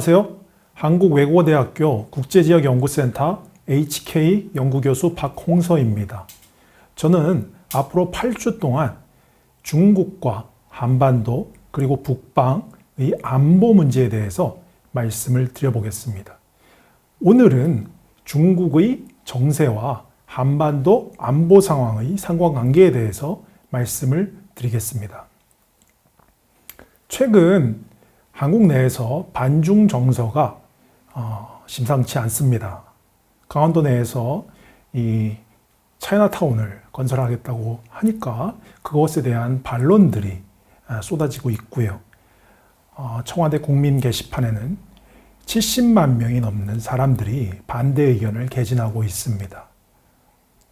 안녕하세요. 한국외국어대학교 국제지역연구센터 HK 연구교수 박홍서입니다. 저는 앞으로 8주 동안 중국과 한반도 그리고 북방의 안보 문제에 대해서 말씀을 드려보겠습니다. 오늘은 중국의 정세와 한반도 안보 상황의 상관관계에 대해서 말씀을 드리겠습니다. 최근 한국 내에서 반중 정서가 어, 심상치 않습니다. 강원도 내에서 이 차이나타운을 건설하겠다고 하니까 그것에 대한 반론들이 아, 쏟아지고 있고요. 어, 청와대 국민 게시판에는 70만 명이 넘는 사람들이 반대 의견을 개진하고 있습니다.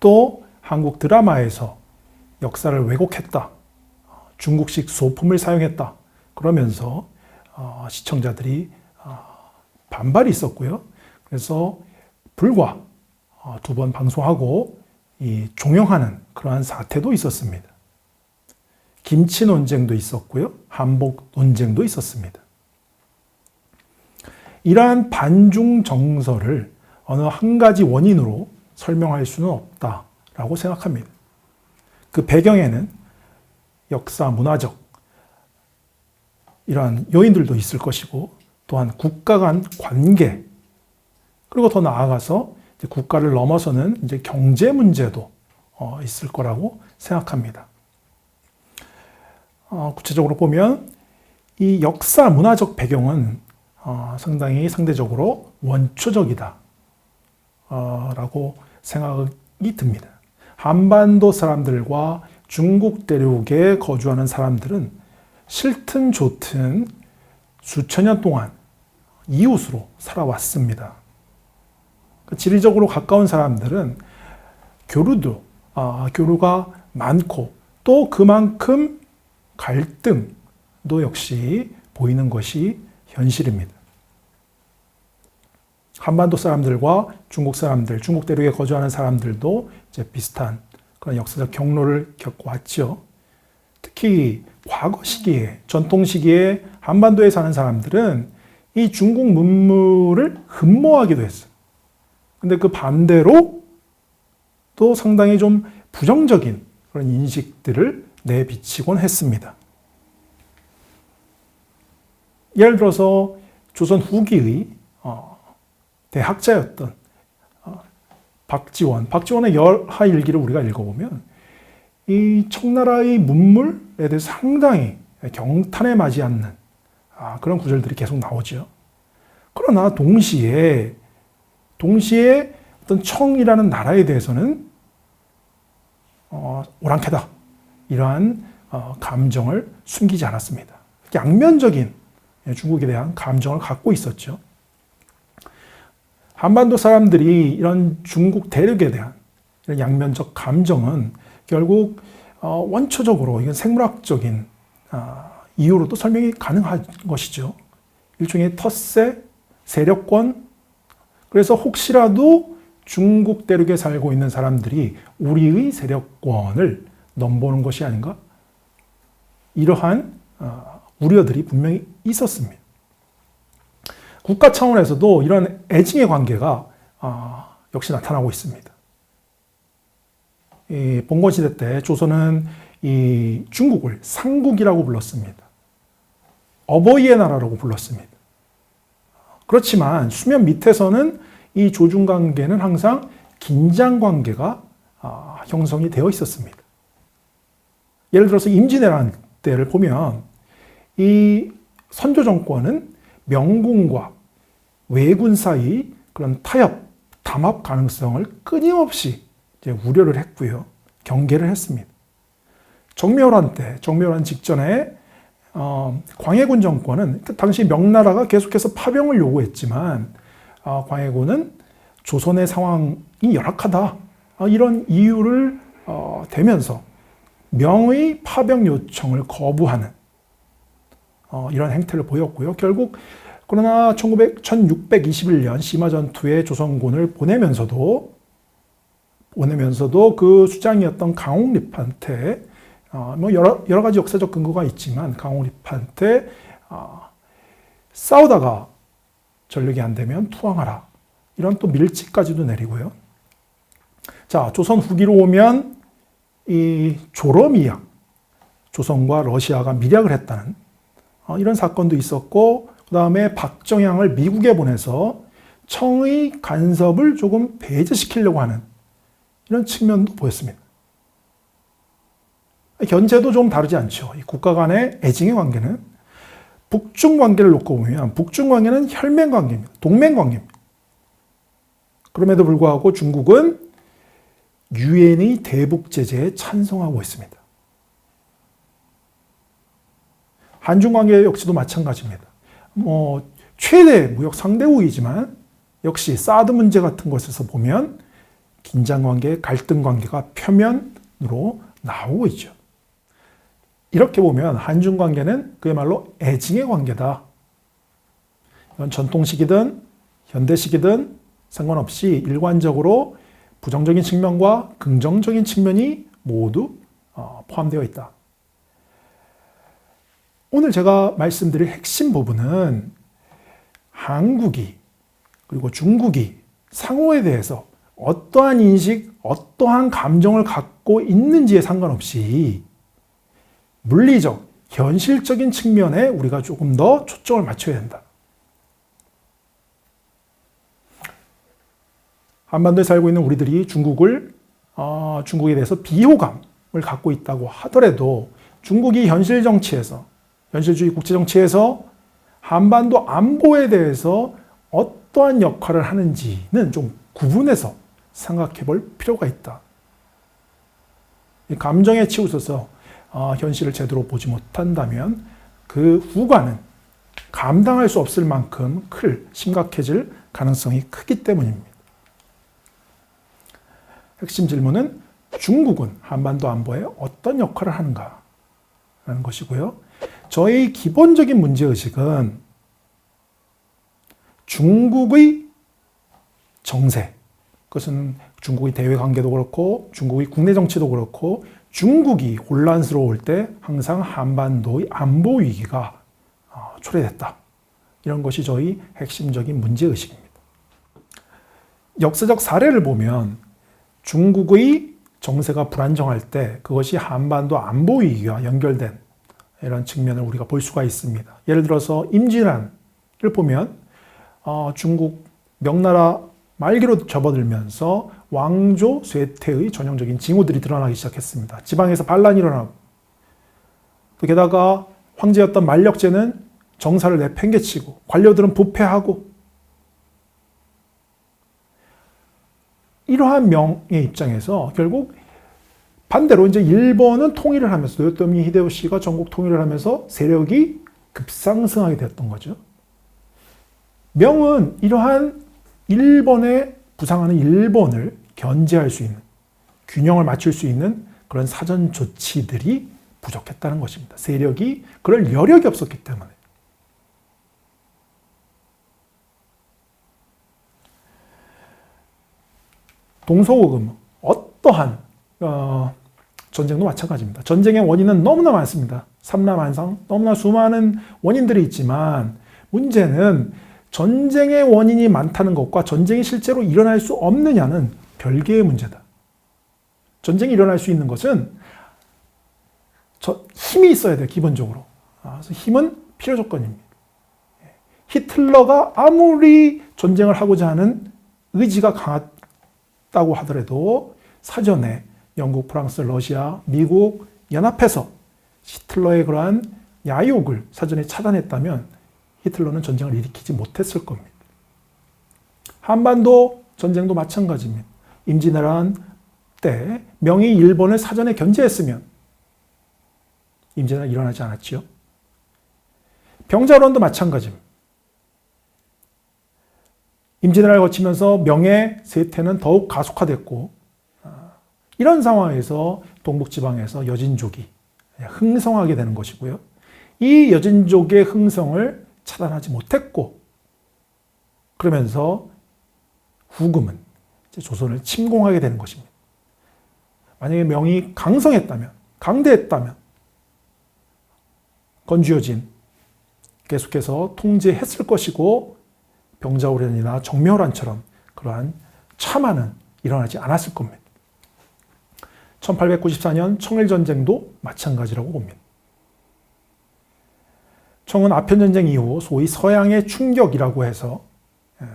또 한국 드라마에서 역사를 왜곡했다. 중국식 소품을 사용했다. 그러면서 어, 시청자들이 어, 반발이 있었고요. 그래서 불과 어, 두번 방송하고 이 종영하는 그러한 사태도 있었습니다. 김치 논쟁도 있었고요. 한복 논쟁도 있었습니다. 이러한 반중 정서를 어느 한 가지 원인으로 설명할 수는 없다라고 생각합니다. 그 배경에는 역사, 문화적 이러한 요인들도 있을 것이고 또한 국가 간 관계 그리고 더 나아가서 국가를 넘어서는 이제 경제 문제도 어, 있을 거라고 생각합니다. 어, 구체적으로 보면 이 역사 문화적 배경은 어, 상당히 상대적으로 원초적이다 라고 생각이 듭니다. 한반도 사람들과 중국 대륙에 거주하는 사람들은 싫든 좋든 수천 년 동안 이웃으로 살아왔습니다. 그 지리적으로 가까운 사람들은 교류도 아, 교류가 많고 또 그만큼 갈등도 역시 보이는 것이 현실입니다. 한반도 사람들과 중국 사람들, 중국 대륙에 거주하는 사람들도 이제 비슷한 그런 역사적 경로를 겪어왔죠. 특히 과거 시기에, 전통 시기에 한반도에 사는 사람들은 이 중국 문물을 흠모하기도 했어요. 근데 그 반대로 또 상당히 좀 부정적인 그런 인식들을 내비치곤 했습니다. 예를 들어서 조선 후기의 어, 대학자였던 어, 박지원, 박지원의 열하 일기를 우리가 읽어보면 이 청나라의 문물에 대해서 상당히 경탄에 맞지 않는 아, 그런 구절들이 계속 나오죠. 그러나 동시에 동시에 어떤 청이라는 나라에 대해서는 어, 오랑캐다 이러한 어, 감정을 숨기지 않았습니다. 양면적인 중국에 대한 감정을 갖고 있었죠. 한반도 사람들이 이런 중국 대륙에 대한 이런 양면적 감정은 결국 어, 원초적으로 이건 생물학적인 아, 이유로도 설명이 가능한 것이죠. 일종의 텃세, 세력권, 그래서 혹시라도 중국 대륙에 살고 있는 사람들이 우리의 세력권을 넘보는 것이 아닌가? 이러한 어, 우려들이 분명히 있었습니다. 국가 차원에서도 이런 애증의 관계가 어, 역시 나타나고 있습니다. 봉건 시대 때 조선은 이 중국을 상국이라고 불렀습니다. 어버이의 나라라고 불렀습니다. 그렇지만 수면 밑에서는 이 조중 관계는 항상 긴장 관계가 아, 형성이 되어 있었습니다. 예를 들어서 임진왜란 때를 보면 이 선조 정권은 명군과 왜군 사이 그런 타협, 담합 가능성을 끊임없이 우려를 했고요. 경계를 했습니다. 정묘란 때, 정묘란 직전에 어, 광해군 정권은 그 당시 명나라가 계속해서 파병을 요구했지만 어, 광해군은 조선의 상황이 열악하다 어, 이런 이유를 어, 대면서 명의 파병 요청을 거부하는 어, 이런 행태를 보였고요. 결국 그러나 1900, 1621년 심화 전투에 조선군을 보내면서도 보내면서도 그 수장이었던 강홍립한테 어, 뭐 여러, 여러 가지 역사적 근거가 있지만 강호립한테 어, 싸우다가 전력이 안 되면 투항하라. 이런 또 밀지까지도 내리고요. 자, 조선 후기로 오면 이 조러미약, 조선과 러시아가 밀약을 했다는 어, 이런 사건도 있었고, 그 다음에 박정향을 미국에 보내서 청의 간섭을 조금 배제시키려고 하는 이런 측면도 보였습니다. 현재도 좀 다르지 않죠. 이 국가 간의 애증의 관계는 북중 관계를 놓고 보면 북중 관계는 혈맹 관계입니다. 동맹 관계입니다. 그럼에도 불구하고 중국은 유엔의 대북 제재에 찬성하고 있습니다. 한중 관계 역시도 마찬가지입니다. 뭐 최대 무역 상대국이지만 역시 사드 문제 같은 것에서 보면 긴장 관계, 갈등 관계가 표면으로 나오고 있죠. 이렇게 보면 한중 관계는 그야말로 애증의 관계다. 이건 전통식이든 현대식이든 상관없이 일관적으로 부정적인 측면과 긍정적인 측면이 모두 어, 포함되어 있다. 오늘 제가 말씀드릴 핵심 부분은 한국이 그리고 중국이 상호에 대해서 어떠한 인식, 어떠한 감정을 갖고 있는지에 상관없이 물리적, 현실적인 측면에 우리가 조금 더 초점을 맞춰야 된다. 한반도에 살고 있는 우리들이 중국을 어, 중국에 대해서 비호감을 갖고 있다고 하더라도 중국이 현실 정치에서 현실주의 국제 정치에서 한반도 안보에 대해서 어떠한 역할을 하는지는 좀 구분해서 생각해 볼 필요가 있다. 감정에 치우쳐서 어, 현실을 제대로 보지 못한다면 그 후과는 감당할 수 없을 만큼 클 심각해질 가능성이 크기 때문입니다. 핵심 질문은 중국은 한반도 안보에 어떤 역할을 하는가? 라는 것이고요. 저희 기본적인 문제의식은 중국의 정세, 그것은 중국의 대외 관계도 그렇고 중국의 국내 정치도 그렇고 중국이 혼란스러울 때 항상 한반도의 안보 위기가 어, 초래됐다. 이런 것이 저희 핵심적인 문제의식입니다. 역사적 사례를 보면 중국의 정세가 불안정할 때 그것이 한반도 안보 위기와 연결된 이런 측면을 우리가 볼 수가 있습니다. 예를 들어서 임진왜란을 보면 어, 중국 명나라 말기로 접어들면서 왕조 쇠퇴의 전형적인 징후들이 드러나기 시작했습니다. 지방에서 반란이 일어나고 또 게다가 황제였던 만력제는 정사를 내팽개치고 관료들은 부패하고 이러한 명의 입장에서 결국 반대로 이제 일본은 통일을 하면서 도요토미 히데요시가 전국 통일을 하면서 세력이 급상승하게 되었던 거죠. 명은 이러한 일본의 부상하는 일본을 견제할 수 있는 균형을 맞출 수 있는 그런 사전 조치들이 부족했다는 것입니다. 세력이 그럴 여력이 없었기 때문에. 동서고금 어떠한 어, 전쟁도 마찬가지입니다. 전쟁의 원인은 너무나 많습니다. 삼라만상 너무나 수많은 원인들이 있지만 문제는 전쟁의 원인이 많다는 것과 전쟁이 실제로 일어날 수 없느냐는 별개의 문제다. 전쟁이 일어날 수 있는 것은 힘이 있어야 돼요, 기본적으로. 아, 그래서 힘은 필요 조건입니다. 히틀러가 아무리 전쟁을 하고자 하는 의지가 강했다고 하더라도 사전에 영국, 프랑스, 러시아, 미국 연합해서 히틀러의 그러한 야욕을 사전에 차단했다면 히틀러는 전쟁을 일으키지 못했을 겁니다. 한반도 전쟁도 마찬가지입니다. 임진왜란 때 명이 일본을 사전에 견제했으면 임진왜란 일어나지 않았지요. 병자론도 마찬가지입니다. 임진왜란을 거치면서 명의 세태는 더욱 가속화됐고 아, 이런 상황에서 동북지방에서 여진족이 흥성하게 되는 것이고요. 이 여진족의 흥성을 차단하지 못했고 그러면서 후금은 조선을 침공하게 되는 것입니다. 만약에 명이 강성했다면, 강대했다면 건주여진 계속해서 통제했을 것이고 병자호련이나 정묘호란처럼 그러한 참화는 일어나지 않았을 겁니다. 1894년 청일전쟁도 마찬가지라고 봅니다. 청은 아편전쟁 이후 소위 서양의 충격이라고 해서 예,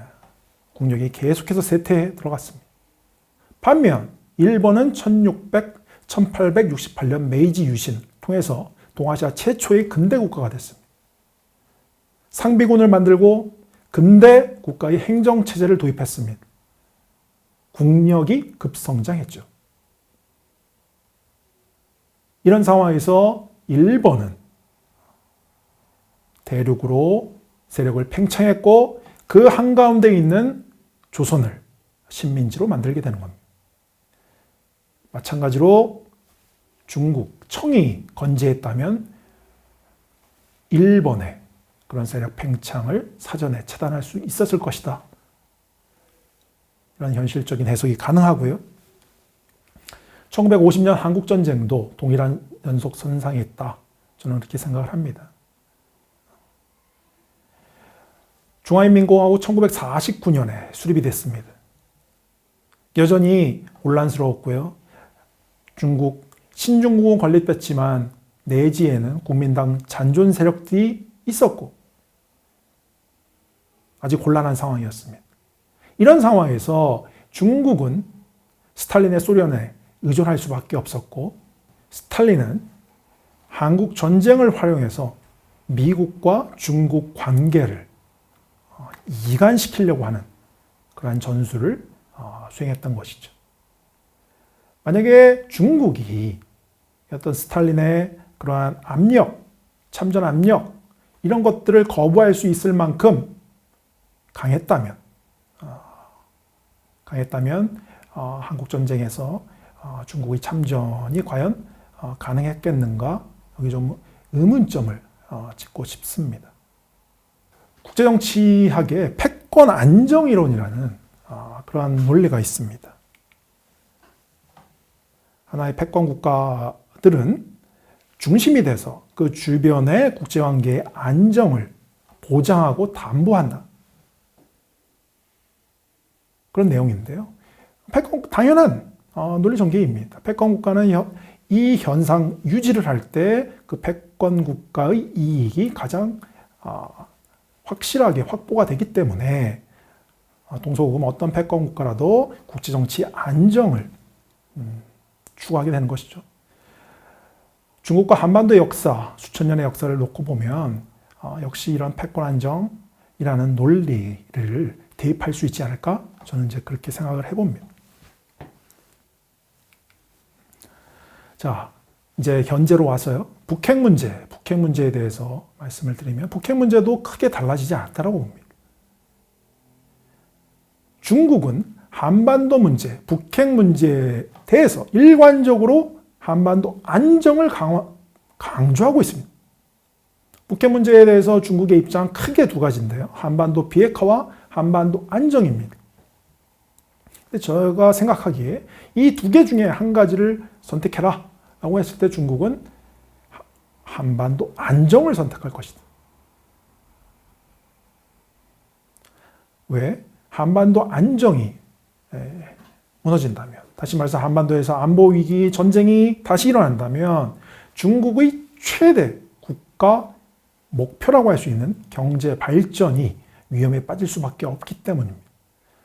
국력이 계속해서 쇠퇴해 들어갔습니다. 반면 일본은 1600, 1868년 메이지 유신 통해서 동아시아 최초의 근대 국가가 됐습니다. 상비군을 만들고 근대 국가의 행정체제를 도입했습니다. 국력이 급성장했죠. 이런 상황에서 일본은 대륙으로 세력을 팽창했고 그 한가운데 있는 조선을 식민지로 만들게 되는 겁니다. 마찬가지로 중국, 청이 건재했다면 일본의 그런 세력 팽창을 사전에 차단할 수 있었을 것이다. 이런 현실적인 해석이 가능하고요. 1950년 한국전쟁도 동일한 연속 선상에 있다. 저는 그렇게 생각을 합니다. 중화인민공화국 1949년에 수립이 됐습니다. 여전히 혼란스러웠고요. 중국 신중국은 건립됐지만 내지에는 국민당 잔존 세력들이 있었고 아직 곤란한 상황이었습니다. 이런 상황에서 중국은 스탈린의 소련에 의존할 수밖에 없었고 스탈린은 한국 전쟁을 활용해서 미국과 중국 관계를 어, 이간시키려고 하는 그러한 전술을 어, 수행했던 것이죠. 만약에 중국이 어떤 스탈린의 그러한 압력, 참전 압력, 이런 것들을 거부할 수 있을 만큼 강했다면, 어, 강했다면, 어, 한국 전쟁에서 어, 중국의 참전이 과연 어, 가능했겠는가? 여기 좀 의문점을 어, 짚고 싶습니다. 국제정치학에 패권 안정이론이라는 어, 그러한 논리가 있습니다. 하나의 패권 국가들은 중심이 돼서 그 주변의 국제관계의 안정을 보장하고 담보한다. 그런 내용인데요. 패권, 당연한 어, 논리 전개입니다. 패권 국가는 이 현상 유지를 할 때 그 패권 국가의 이익이 가장 어, 확실하게 확보가 되기 때문에 어, 동서고금 어떤 패권 국가라도 국제정치 안정을 음, 추구하게 되는 것이죠. 중국과 한반도의 역사, 수천 년의 역사를 놓고 보면 어, 역시 이런 패권 안정이라는 논리를 대입할 수 있지 않을까? 저는 이제 그렇게 생각을 해봅니다. 자, 이제 현재로 와서요. 북핵 문제, 북핵 문제에 대해서 말씀을 드리면 북핵 문제도 크게 달라지지 않다고 봅니다. 중국은 한반도 문제, 북핵 문제에 대해서 일관적으로 한반도 안정을 강화, 강조하고 있습니다. 북핵 문제에 대해서 중국의 입장은 크게 두 가지인데요. 한반도 비핵화와 한반도 안정입니다. 근데 제가 생각하기에 이 두 개 중에 한 가지를 선택해라 라고 했을 때 중국은 한반도 안정을 선택할 것이다. 왜? 한반도 안정이 무너진다면, 다시 말해서 한반도에서 안보 위기, 전쟁이 다시 일어난다면 중국의 최대 국가 목표라고 할 수 있는 경제 발전이 위험에 빠질 수밖에 없기 때문입니다.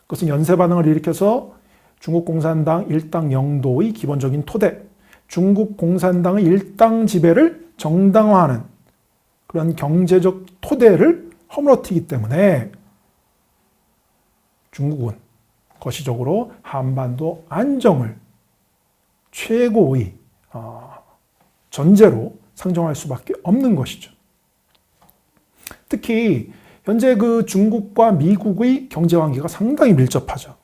그것은 연쇄 반응을 일으켜서 중국 공산당 일당 영도의 기본적인 토대, 중국 공산당의 일당 지배를 정당화하는 그런 경제적 토대를 허물어뜨기 때문에 중국은 거시적으로 한반도 안정을 최고의 어, 전제로 상정할 수밖에 없는 것이죠. 특히 현재 그 중국과 미국의 경제 관계가 상당히 밀접하죠.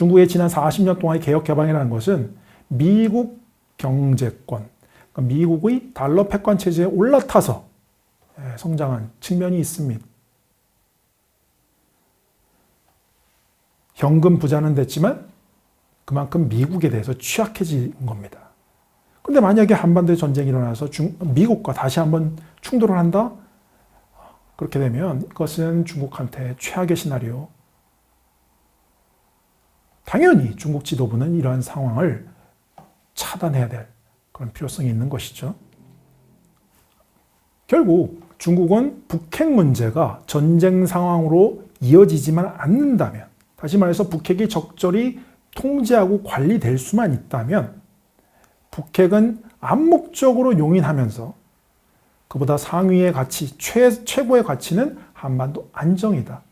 중국의 지난 40년 동안의 개혁 개방이라는 것은 미국 경제권, 그러니까 미국의 달러 패권 체제에 올라타서 예, 성장한 측면이 있습니다. 현금 부자는 됐지만 그만큼 미국에 대해서 취약해진 겁니다. 근데 만약에 한반도에 전쟁이 일어나서 중, 미국과 다시 한번 충돌을 한다? 그렇게 되면 그것은 중국한테 최악의 시나리오. 당연히 중국 지도부는 이러한 상황을 차단해야 될 그런 필요성이 있는 것이죠. 결국 중국은 북핵 문제가 전쟁 상황으로 이어지지만 않는다면, 다시 말해서 북핵이 적절히 통제하고 관리될 수만 있다면, 북핵은 암묵적으로 용인하면서 그보다 상위의 가치, 최, 최고의 가치는 한반도 안정이다.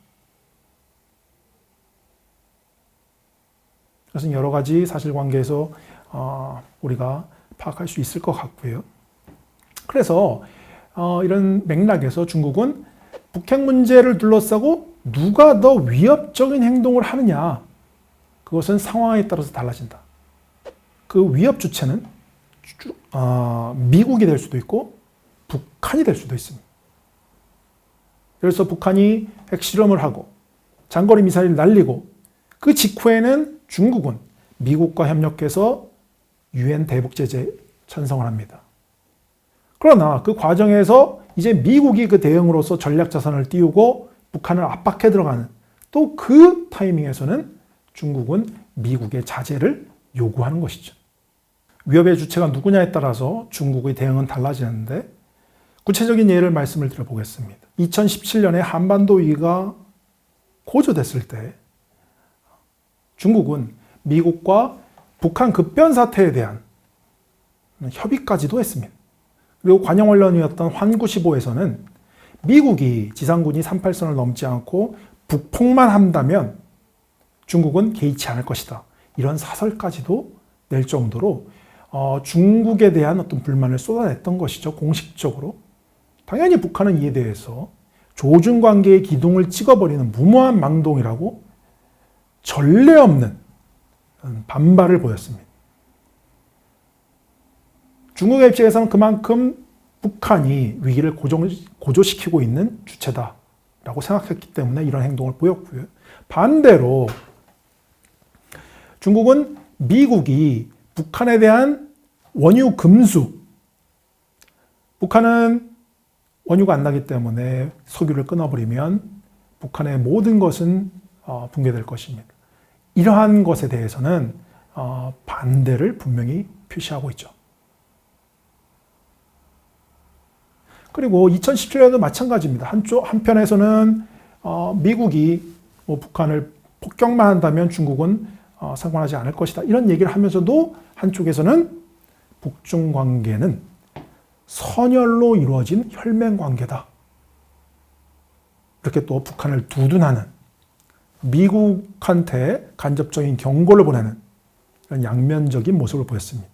그것은 여러 가지 사실관계에서 어, 우리가 파악할 수 있을 것 같고요. 그래서 어, 이런 맥락에서 중국은 북핵 문제를 둘러싸고 누가 더 위협적인 행동을 하느냐, 그것은 상황에 따라서 달라진다. 그 위협 주체는 어, 미국이 될 수도 있고 북한이 될 수도 있습니다. 그래서 북한이 핵실험을 하고 장거리 미사일을 날리고 그 직후에는 중국은 미국과 협력해서 유엔 대북 제재 찬성을 합니다. 그러나 그 과정에서 이제 미국이 그 대응으로서 전략 자산을 띄우고 북한을 압박해 들어가는 또 그 타이밍에서는 중국은 미국의 자제를 요구하는 것이죠. 위협의 주체가 누구냐에 따라서 중국의 대응은 달라지는데 구체적인 예를 말씀을 드려보겠습니다. 2017년에 한반도 위기가 고조됐을 때 중국은 미국과 북한 급변 사태에 대한 협의까지도 했습니다. 그리고 관영원론이었던 환구시보에서는 미국이 지상군이 38선을 넘지 않고 북폭만 한다면 중국은 개의치 않을 것이다. 이런 사설까지도 낼 정도로 어, 중국에 대한 어떤 불만을 쏟아냈던 것이죠. 공식적으로. 당연히 북한은 이에 대해서 조준 관계의 기둥을 찍어버리는 무모한 망동이라고 전례 없는 반발을 보였습니다. 중국의 입장에서는 그만큼 북한이 위기를 고조시키고 있는 주체다라고 생각했기 때문에 이런 행동을 보였고요. 반대로 중국은 미국이 북한에 대한 원유 금수, 북한은 원유가 안 나기 때문에 석유를 끊어버리면 북한의 모든 것은 어, 붕괴될 것입니다. 이러한 것에 대해서는 어, 반대를 분명히 표시하고 있죠. 그리고 2017년도 마찬가지입니다. 한쪽 한편에서는 어, 미국이 뭐 북한을 폭격만 한다면 중국은 어, 상관하지 않을 것이다. 이런 얘기를 하면서도 한쪽에서는 북중 관계는 선열로 이루어진 혈맹 관계다. 이렇게 또 북한을 두둔하는 미국한테 간접적인 경고를 보내는 양면적인 모습을 보였습니다.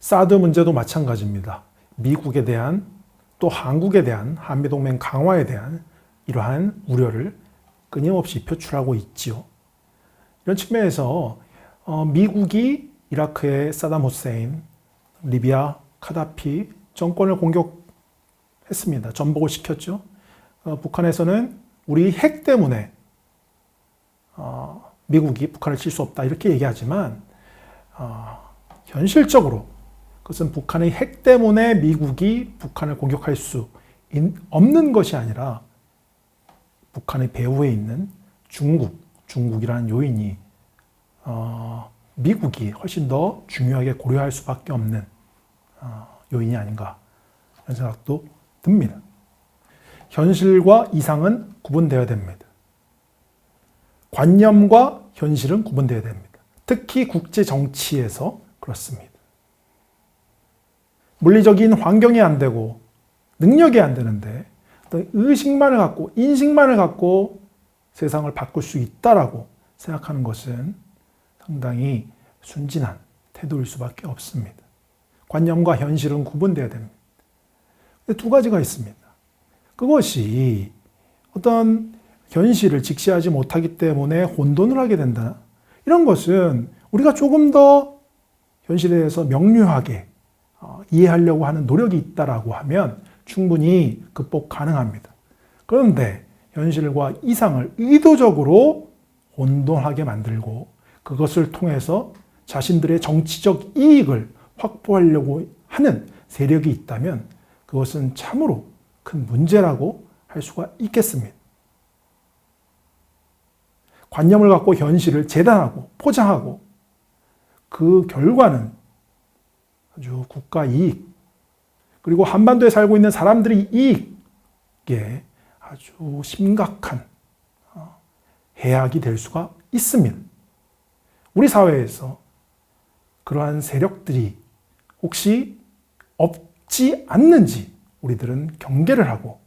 사드 문제도 마찬가지입니다. 미국에 대한 또 한국에 대한 한미동맹 강화에 대한 이러한 우려를 끊임없이 표출하고 있지요. 이런 측면에서 어, 미국이 이라크의 사담 후세인, 리비아 카다피 정권을 공격했습니다. 전복을 시켰죠. 어, 북한에서는 우리 핵 때문에 어, 미국이 북한을 칠 수 없다 이렇게 얘기하지만 현실적으로 그것은 북한의 핵 때문에 미국이 북한을 공격할 수 없는 것이 아니라 북한의 배후에 있는 중국, 중국이라는 요인이 어, 미국이 훨씬 더 중요하게 고려할 수밖에 없는 어, 요인이 아닌가 이런 생각도 듭니다. 현실과 이상은 구분되어야 됩니다. 관념과 현실은 구분되어야 됩니다. 특히 국제 정치에서 그렇습니다. 물리적인 환경이 안 되고 능력이 안 되는데 어떤 의식만을 갖고 인식만을 갖고 세상을 바꿀 수 있다라고 생각하는 것은 상당히 순진한 태도일 수밖에 없습니다. 관념과 현실은 구분되어야 됩니다. 두 가지가 있습니다. 그것이 어떤 현실을 직시하지 못하기 때문에 혼돈을 하게 된다. 이런 것은 우리가 조금 더 현실에 대해서 명료하게 어, 이해하려고 하는 노력이 있다라고 하면 충분히 극복 가능합니다. 그런데 현실과 이상을 의도적으로 혼돈하게 만들고 그것을 통해서 자신들의 정치적 이익을 확보하려고 하는 세력이 있다면 그것은 참으로 큰 문제라고 할할 수가 있겠습니다. 관념을 갖고 현실을 재단하고 포장하고 그 결과는 아주 국가 이익 그리고 한반도에 살고 있는 사람들의 이익에 아주 심각한 어, 해악이 될 수가 있습니다. 우리 사회에서 그러한 세력들이 혹시 없지 않는지 우리들은 경계를 하고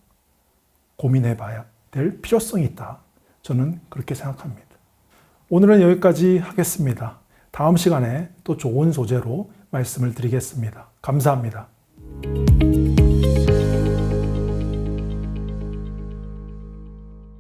고민해 봐야 될 필요성이 있다. 저는 그렇게 생각합니다. 오늘은 여기까지 하겠습니다. 다음 시간에 또 좋은 소재로 말씀을 드리겠습니다. 감사합니다.